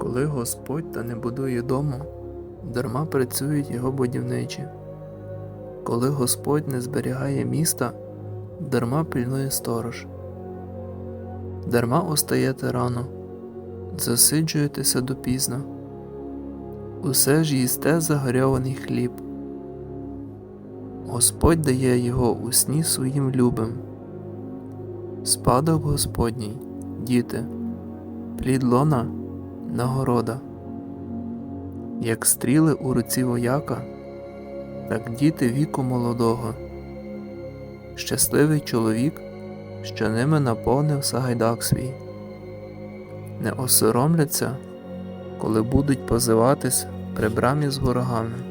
Коли Господь та не будує дому, дарма працюють його будівничі. Коли Господь не зберігає міста, дарма пильнує сторож. Дарма устаєте рано, засиджуєтеся допізно. Усе ж їсте загорьований хліб. Господь дає його у сні своїм любим. Спадок Господній, діти, плід лона нагорода. Як стріли у руці вояка, так діти віку молодого. Щасливий чоловік, що ними наповнив Сагайдак свій. Не осоромляться, коли будуть позиватись при брамі з ворогами.